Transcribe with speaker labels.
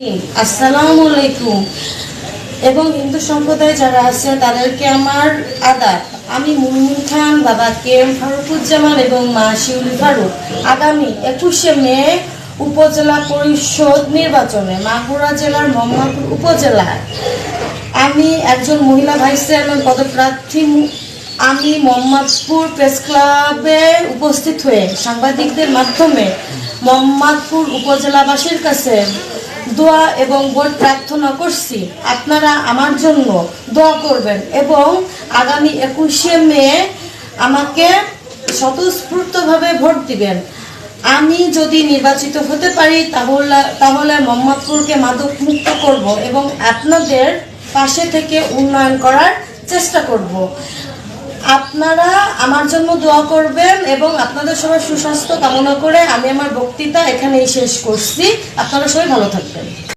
Speaker 1: আসসালামু আলাইকুম। এবং হিন্দু সম্প্রদায় যারা আছে, তাদেরকে আমার আদাব। আমি মুনমুন খান, বাবা কে এম ফারুকুজ্জামান এবং মা শিউলি ফারুক। আগামী একুশে মে উপজেলা পরিষদ নির্বাচনে মাগুরা জেলার মোহাম্মদপুর উপজেলায় আমি একজন মহিলা ভাইস চেয়ারম্যান পদপ্রার্থী আমি মোহাম্মদপুর প্রেস ক্লাবে উপস্থিত হয়ে সাংবাদিকদের মাধ্যমে মোহাম্মদপুর উপজেলাবাসীর কাছে দোয়া এবং ভোট প্রার্থনা করছি। আপনারা আমার জন্য দোয়া করবেন এবং আগামী একুশে মে আমাকে স্বতঃস্ফূর্তভাবে ভোট দিবেন। আমি যদি নির্বাচিত হতে পারি, তাহলে তাহলে মাদক মুক্ত করব এবং আপনাদের পাশে থেকে উন্নয়ন করার চেষ্টা করব। আপনারা আমার জন্য দোয়া করবেন এবং আপনাদের সবার সুস্বাস্থ্য কামনা করে আমি আমার বক্তৃতা এখানেই শেষ করছি। আপনারা সবাই ভালো থাকবেন।